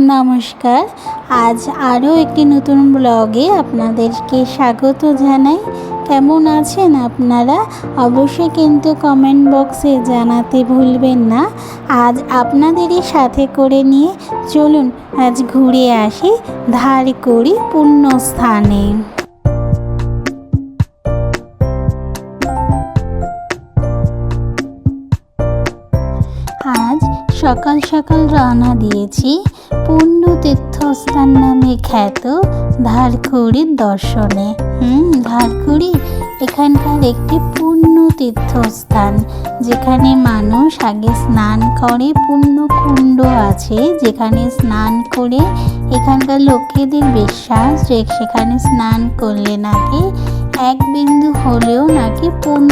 নমস্কার। আজ আরও একটি নতুন ব্লগে আপনাদেরকে স্বাগত জানাই। কেমন আছেন আপনারা? অবশ্যই কিন্তু কমেন্ট বক্সে জানাতে ভুলবেন না। আজ আপনাদেরই সাথে করে নিয়ে চলুন, আজ ঘুরে আসি ধার করি পুণ্যস্থানে। সকাল সকাল রওনা দিয়েছি পূর্ণ তীর্থস্থান নামে খ্যাত ধারকুড়ির দর্শনে। হুম ধারকুড়ি এখানকার একটি পূর্ণ তীর্থস্থান, যেখানে মানুষ আগে স্নান করে পূর্ণ কুণ্ড আছে যেখানে স্নান করে এখানকার লোকেদের বিশ্বাস যে সেখানে স্নান করলে নাকি এক বিন্দু হলেও নাকি পূর্ণ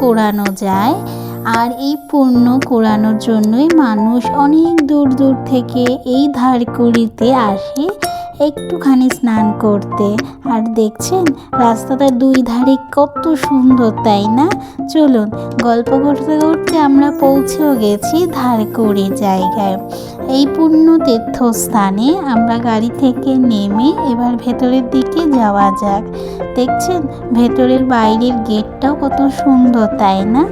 কোরানো যায়। আর এই পুণ্য কোরানোর জন্যই মানুষ অনেক দূর দূর থেকে এই ধারকুড়িতে আসে একটুখানি স্নান করতে। আর দেখছেন, রাস্তাটার দুই ধারে কত সুন্দর, তাই না? চলুন, গল্প করতে করতে আমরা পৌঁছেও গেছি ধারকুড়ি জায়গায়। এই পুণ্য তীর্থস্থানে আমরা গাড়ি থেকে নেমে এবার ভেতরের দিকে যাওয়া যাক। দেখছেন, ভেতরের বাইরের গেটটাও কত সুন্দর, তাই না?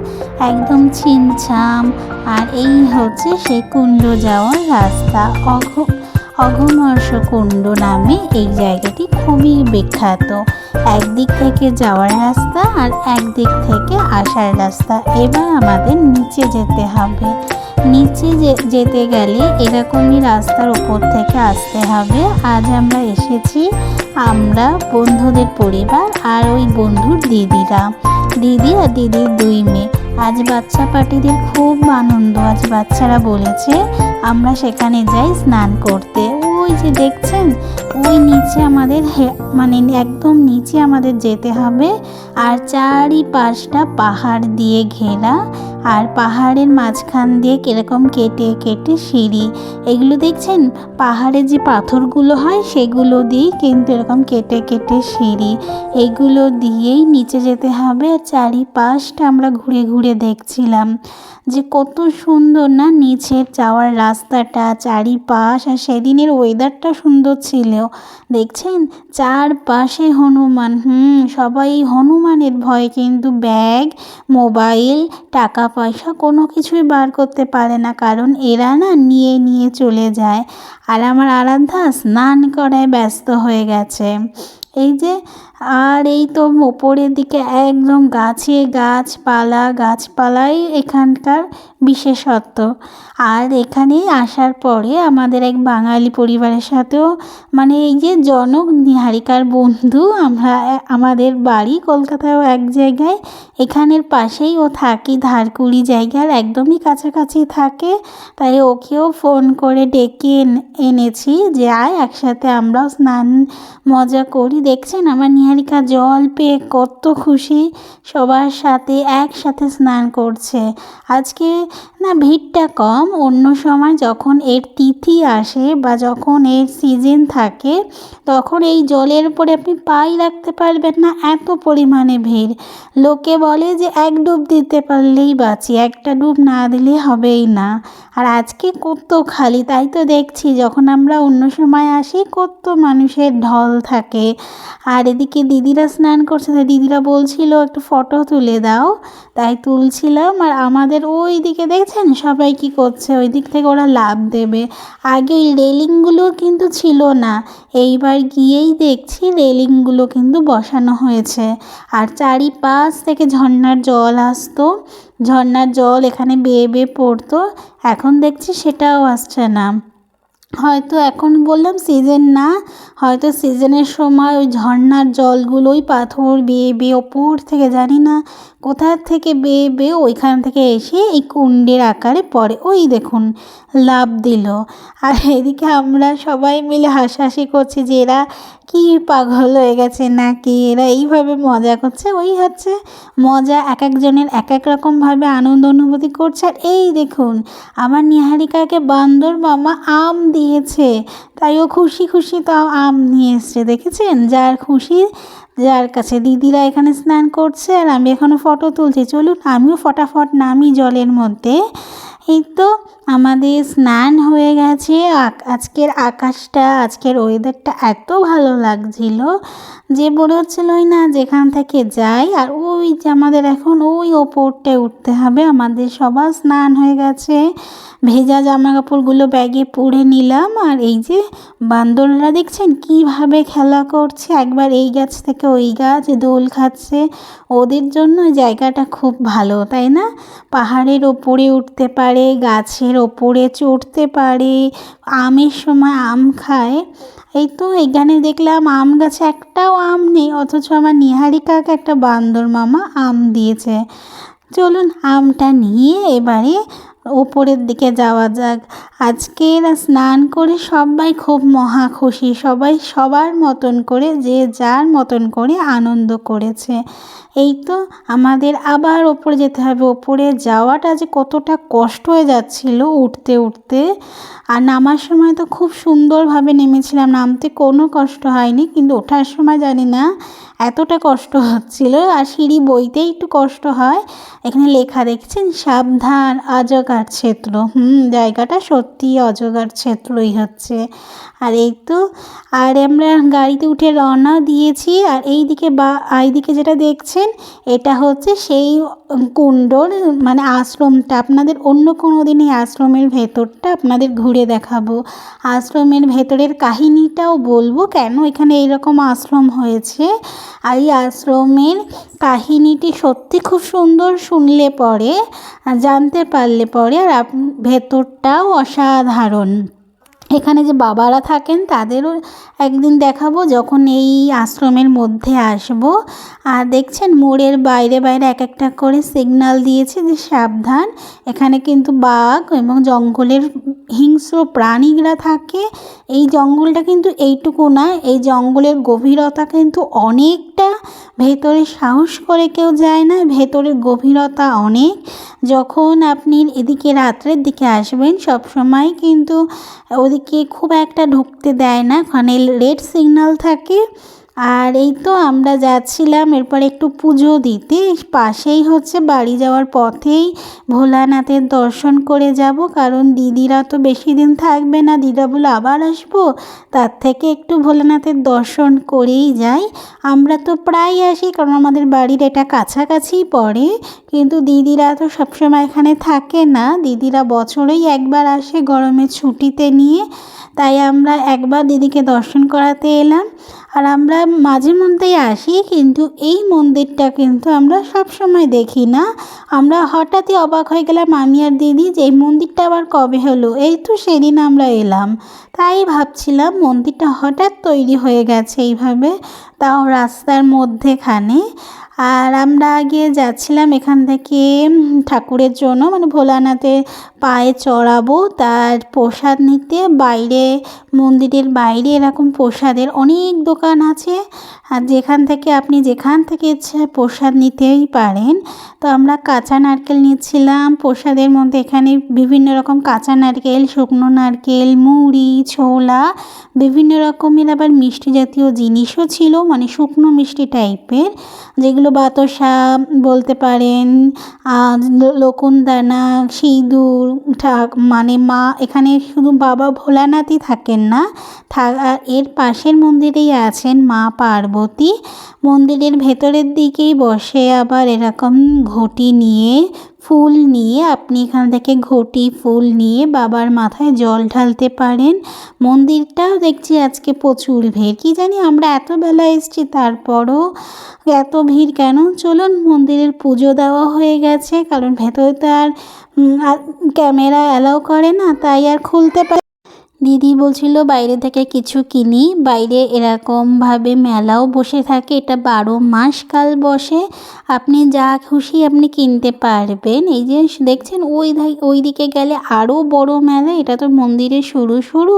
একদম ছিমছাম। আর এই হচ্ছে সেই কুণ্ড যাওয়ার রাস্তা। অঘ অঘমর্ষ কুণ্ড নামে এই জায়গাটি খুবই বিখ্যাত। একদিক থেকে যাওয়ার রাস্তা আর একদিক থেকে আসার রাস্তা। এবার আমাদের নিচে যেতে হবে। নিচে যেতে গেলে এরকমই রাস্তার উপর থেকে আসতে হবে। আজ আমরা এসেছি আমরা বন্ধুদের পরিবার আর ওই বন্ধুর দিদিরা। দিদি আর দিদির দুই মেয়ে। আজ বাচ্চা পার্টিদের খুব আনন্দ। আজ বাচ্চারা বলেছে, আমরা সেখানে যাই স্নান করতে। ওই যে দেখছেন, ওই নিচে আমাদের মানে একদম নিচে আমাদের যেতে হবে। আর চারিপাশটা পাহাড় দিয়ে ঘেরা। আর পাহাড়ের মাঝখান দিয়ে কীরকম কেটে কেটে সিঁড়ি। এগুলো দেখছেন? পাহাড়ে যে পাথরগুলো হয়, সেগুলো দিয়েই কিন্তু এরকম কেটে কেটে সিঁড়ি। এগুলো দিয়েই নিচে যেতে হবে আর চারিপাশটা আমরা ঘুরে ঘুরে দেখছিলাম যে কত সুন্দর না নিচের যাওয়ার রাস্তাটা, চারিপাশ আর সেদিনের ওয়েদারটা সুন্দর ছিল। দেখছেন? চারপাশে হনুমান, হুম, সবাই হনুমানের ভয়ে কিন্তু ব্যাগ মোবাইল টাকা পয়সা কোনো কিছুই বার করতে পারে না, কারণ এরা না নিয়ে নিয়ে চলে যায়। আর আমার আরাধ্যা স্নান করায় ব্যস্ত হয়ে গেছে। এই যে, আর এই তো ওপরের দিকে একদম গাছে গাছপালা, গাছপালাই এখানকার বিশেষত্ব। আর এখানে আসার পরে আমাদের এক বাঙালি পরিবারের সাথেও মানে এই যে জনক নিহারিকার বন্ধু, আমরা আমাদের বাড়ি কলকাতায়ও এক জায়গায়, এখানের পাশেই ও থাকি ধারকুড়ি জায়গার একদমই কাছাকাছি থাকে। তাই ওকেও ফোন করে ডেকে এন- এনেছি যে আয়, একসাথে আমরাও স্নান মজা করি দেখছেন আমার নিহারিকা জল পেয়ে কত খুশি? সবার সাথে একসাথে স্নান করছে। আজকে না ভিড়টা কম। অন্য সময় যখন এর তিথি আসে বা যখন এর সিজন থাকে, তখন এই জলের উপরে আপনি পাই রাখতে পারবেন না। এত পরিমাণে ভিড়। লোকে বলে যে এক ডুব দিতে পারলেই বাঁচি, একটা ডুব না দিলে হবেই না। আর আজকে কত খালি, তাই তো দেখছি, যখন আমরা অন্য সময় আসি কত মানুষের ঢল থাকে। আর এদিকে দিদিরা স্নান করছে, তাই দিদিরা বলছিল, একটু ফটো তুলে দাও। তাই তুলছিলাম, আর আমাদের ওই দিকে দেখছেন, সবাই কি করছে? ওই দিক থেকে ওরা লাভ দেবে। আগে ওই রেলিংগুলো কিন্তু ছিল না, এইবার গিয়েই দেখছি রেলিংগুলো কিন্তু বসানো হয়েছে। আর চারিপাশ থেকে ঝর্ণার জল আসতো, ঝর্ণার জল এখানে বেয়ে বেয়ে পড়তো, এখন দেখছি সেটাও আসছে না। হয়তো এখন বললাম সিজন না, হয়তো সিজনের সময় ওই ঝর্ণার জলগুলোই পাথর বেয়ে বেয়ে ওপর থেকে জানি না কোথা থেকে বেয়ে বেয়ে ওইখান থেকে এসে এই কুণ্ডের আকারে পড়ে। ওই দেখুন, লাভ দিল। আর এদিকে আমরা সবাই মিলে হাসাহাসি করছি যে এরা কি পাগল হয়ে গেছে নাকি? এরা এইভাবে মজা করছে। ওই হচ্ছে মজা এক একজনের এক এক রকমভাবে আনন্দ অনুভূতি করছে। আর এই দেখুন, আমার নিহারিকাকে বান্দর মামা আম দিয়েছে। তাই ও খুশি খুশি তাও আম নিয়ে এসছে, দেখেছেন? যার খুশি, যার কাছে দিদিরা এখানে স্নান করছে আর আমি এখনও ফটো তুলছি। চলুন, আমিও ফটাফট নামি জলের মধ্যে। এই তো আমাদের স্নান হয়ে গেছে। আজকের আকাশটা, আজকের ওয়েদারটা এত ভালো লাগছিল যে মনে হচ্ছিল ওই না যেখান থেকে যাই। আর ওই যে আমাদের এখন ওই ওপরটায় উঠতে হবে। আমাদের সবার স্নান হয়ে গেছে। ভেজা জামা কাপড়গুলো ব্যাগে পুড়ে নিলাম। আর এই যে বান্দররা দেখছেন কীভাবে খেলা করছে। একবার এই গাছ থেকে ওই গাছ দোল খাচ্ছে। ওদের জন্য জায়গাটা খুব ভালো, তাই না? পাহাড়ের ওপরে উঠতে পারে, গাছের ওপরে চড়তে পারে, আমের সময় আম খায়। এই তো এখানে দেখলাম আম গাছে একটাও আম নেই, অথচ আমার নিহারিকাকে একটা বান্দর মামা আম দিয়েছে। চলুন আমটা নিয়ে এবারে ওপরের দিকে যাওয়া যাক। আজকে এরা স্নান করে সবাই খুব মহা খুশি। সবাই সবার মতন করে, যে যার মতন করে আনন্দ করেছে। এই তো আমাদের আবার ওপরে যেতে হবে। ওপরে যাওয়াটা যে কতটা কষ্ট হয়ে যাচ্ছিল উঠতে উঠতে। আর নামার সময় তো খুব সুন্দরভাবে নেমেছিলাম। নামতে কোনো কষ্ট হয়নি, কিন্তু ওঠার সময় জানি না এতটা কষ্ট হচ্ছিল, আর সিঁড়ি বইতেই একটু কষ্ট হয়। এখানে লেখা দেখছেন, সাবধান, অজগার ক্ষেত্র হুম, জায়গাটা সত্যি অজগার ক্ষেত্রই হচ্ছে। আর এই তো, আর আমরা গাড়িতে উঠে রওনা দিয়েছি, আর এই দিকে বা, এইদিকে যেটা দেখছেন, এটা হচ্ছে সেই কুণ্ডর মানে আশ্রমটা। আপনাদের অন্য কোনো দিন এই আশ্রমের ভেতরটা আপনাদের ঘুরে দেখাবো। আশ্রমের ভেতরের কাহিনীটাও বলব, কেন এখানে এইরকম আশ্রম হয়েছে। এই আশ্রমের কাহিনীটি সত্যি খুব সুন্দর শুনলে পরে, জানতে পারলে পরে আর ভেতরটাও অসাধারণ। এখানে যে বাবারা থাকেন তাদেরও একদিন দেখাবো, যখন এই আশ্রমের মধ্যে আসব। আর দেখছেন মোড়ের বাইরে বাইরে এক একটা করে সিগনাল দিয়েছে যে সাবধান, এখানে কিন্তু বাঘ এবং জঙ্গলের হিংস্র প্রাণীরা থাকে। এই জঙ্গলটা কিন্তু এইটুকু না, এই জঙ্গলের গভীরতা কিন্তু অনেকটা, ভেতরে সাহস করে কেউ যায় না ভেতরের গভীরতা অনেক। যখন আপনি এদিকে রাত্রের দিকে আসবেন সব সময় কিন্তু ওদিকে খুব একটা ঢুকতে দেয় না ওখানে রেড সিগন্যাল থাকে। আর এই তো আমরা যাচ্ছিলাম, এরপর একটু পুজো দিতে। পাশেই হচ্ছে বাড়ি যাওয়ার পথেই ভোলানাথের দর্শন করে যাব, কারণ দিদিরা তো বেশি দিন থাকবে না, দিদা বলে আবার আসব। তার থেকে একটু ভোলানাথের দর্শন করেই যাই। আমরা তো প্রায় আসি, কারণ আমাদের বাড়ির এটা কাছাকাছিই পড়ে, কিন্তু দিদিরা তো সবসময় এখানে থাকে না। দিদিরা বছরেই একবার আসে গরমের ছুটিতে নিয়ে, তাই আমরা একবার দিদিকে দর্শন করাতে এলাম। আর আমরা মাঝে মধ্যেই আসি, কিন্তু এই মন্দিরটা কিন্তু আমরা সব সময় দেখি না। আমরা হঠাৎই অবাক হয়ে গেলাম, আমি আর দিদি, যে এই মন্দিরটা আবার কবে হলো? এই তো সেদিন আমরা এলাম। তাই ভাবছিলাম মন্দিরটা হঠাৎ তৈরি হয়ে গেছে এইভাবে, তাও রাস্তার মধ্যেখানে। আর আমরা আগে যাচ্ছিলাম এখান থেকে ঠাকুরের জন্য মানে ভোলানাথের পায়ে চড়াবো, তার প্রসাদ নিতে বাইরে, মন্দিরের বাইরে এরকম প্রসাদের অনেক দোকান আছে। আর যেখান থেকে আপনি যেখান থেকে ইচ্ছে প্রসাদ নিতেই পারেন। তো আমরা কাঁচা নারকেল নিচ্ছিলাম। প্রসাদের মধ্যে এখানে বিভিন্ন রকম কাঁচা নারকেল, শুকনো নারকেল, মুড়ি, ছোলা, বিভিন্ন রকমের আবার মিষ্টি জাতীয় জিনিসও ছিল মানে শুকনো মিষ্টি টাইপের, যেগুলো বাতাসা বলতে পারেন লকুনদানা, সিঁদুর মানে মা, এখানে শুধু বাবা ভোলানাথই থাকেন না এর পাশের মন্দিরেই আছেন মা পার্বতী। মন্দিরের ভেতরের দিকেই বসে আবার এরকম ঘটি নিয়ে ফুল নিয়ে, আপনি এখান থেকে ঘটি ফুল নিয়ে বাবার মাথায় জল ঢালতে পারেন। মন্দিরটাও দেখছি আজকে প্রচুর ভিড়। কী জানি আমরা এত বেলা এসেছি, তারপরও এত ভিড় কেন? চলুন, মন্দিরের পুজো দেওয়া হয়ে গেছে, কারণ ভেতরে তো আর ক্যামেরা অ্যালাউ করে না, তাই আর খুলতে পারি দিদি বলছিল, বাইরে থেকে কিছু কিনি। বাইরে এরকমভাবে মেলাও বসে থাকে। এটা বারো মাস কাল বসে। আপনি যা খুশি আপনি কিনতে পারবেন। এই যে দেখছেন, ওই ওই দিকে গেলে আরও বড় মেলা। এটা তো মন্দিরের শুরু শুরু।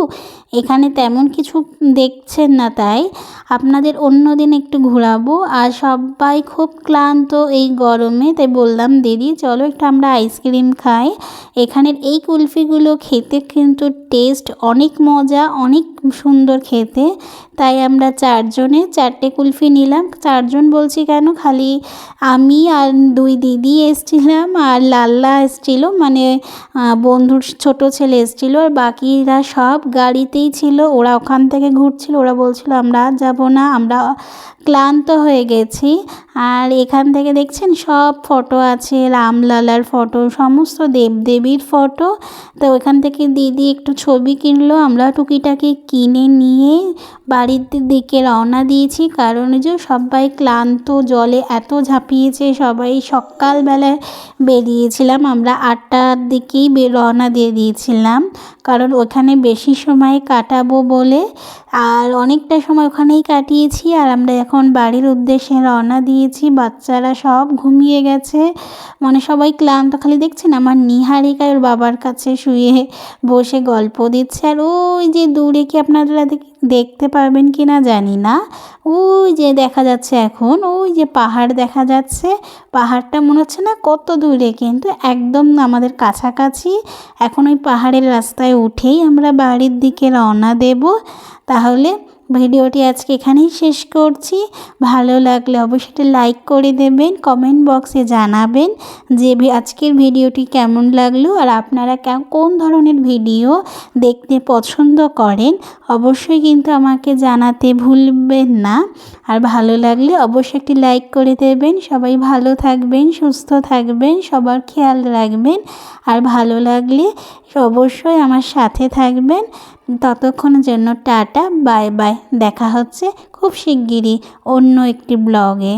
এখানে তেমন কিছু দেখছেন না তাই। আপনাদের অন্য দিন একটু ঘোরাবো। আর সবাই খুব ক্লান্ত এই গরমে। তাই বললাম, দিদি, চলো একটু আমরা আইসক্রিম খাই। এখানের এই কুলফিগুলো খেতে কিন্তু টেস্ট অনেক মজা, অনেক সুন্দর খেতে। তাই আমরা চারজনে চারটে কুলফি নিলাম। চারজন বলছি, কেন? খালি আমি আর দুই দিদি এসছিলাম আর লাল্লা এসছিল মানে বন্ধুর ছোট ছেলে এসছিল আর বাকিরা সব গাড়িতেই ছিল। ওরা ওখান থেকে ঘুরছিল, ওরা বলছিল, আমরা যাব না, আমরা ক্লান্ত হয়ে গেছি। আর এখান থেকে দেখছেন সব ফটো আছে, রামলালার ফটো, সমস্ত দেবদেবীর ফটো। তো ওখান থেকে দিদি একটু ছবি কিনলো, আমরা টুকিটাকি কিনে নিয়ে বাড়ির দিকে রওনা দিয়েছি। কারণ যে সবাই ক্লান্ত, জলে এত ঝাঁপিয়েছে, সবাই সকালবেলায় বেরিয়েছিলাম। আমরা আটটার দিকেই রওনা দিয়ে দিয়েছিলাম। কারণ ওখানে বেশি সময় কাটাবো বলে আর অনেকটা সময় ওখানেই কাটিয়েছি আর আমরা এখন বাড়ির উদ্দেশ্যে রওনা দিয়েছি। বাচ্চারা সব ঘুমিয়ে গেছে। মানে সবাই ক্লান্ত, খালি দেখছেন আমার নিহারিকা ওর বাবার কাছে শুয়ে বসে গল্প দিচ্ছে। আর ওই যে দূরে কি আপনারা দেখ- দেখতে পারবেন কি না জানি না। ওই যে দেখা যাচ্ছে এখন, ওই যে পাহাড় দেখা যাচ্ছে। পাহাড়টা মনে হচ্ছে না কত দূরে, কিন্তু একদম আমাদের কাছাকাছি। এখন ওই পাহাড়ের রাস্তায় উঠেই আমরা বাড়ির দিকে রওনা দেব। তাহলে ভিডিওটি আজকে এখানেই শেষ করছি। ভালো লাগলে অবশ্যই লাইক করে দেবেন, কমেন্ট বক্সে জানাবেন যে আজকের ভিডিওটি কেমন লাগল আর আপনারা কোন ধরনের ভিডিও দেখতে পছন্দ করেন অবশ্যই কিন্তু আমাকে জানাতে ভুলবেন না। আর ভালো লাগলে অবশ্যই একটি লাইক করে দেবেন। সবাই ভালো থাকবেন, সুস্থ থাকবেন, সবার খেয়াল রাখবেন। আর ভালো লাগলে অবশ্যই আমার সাথে থাকবেন। ততক্ষণের জন্য টাটা বাই বাই। দেখা হচ্ছে খুব শিগগিরই অন্য একটি ব্লগে।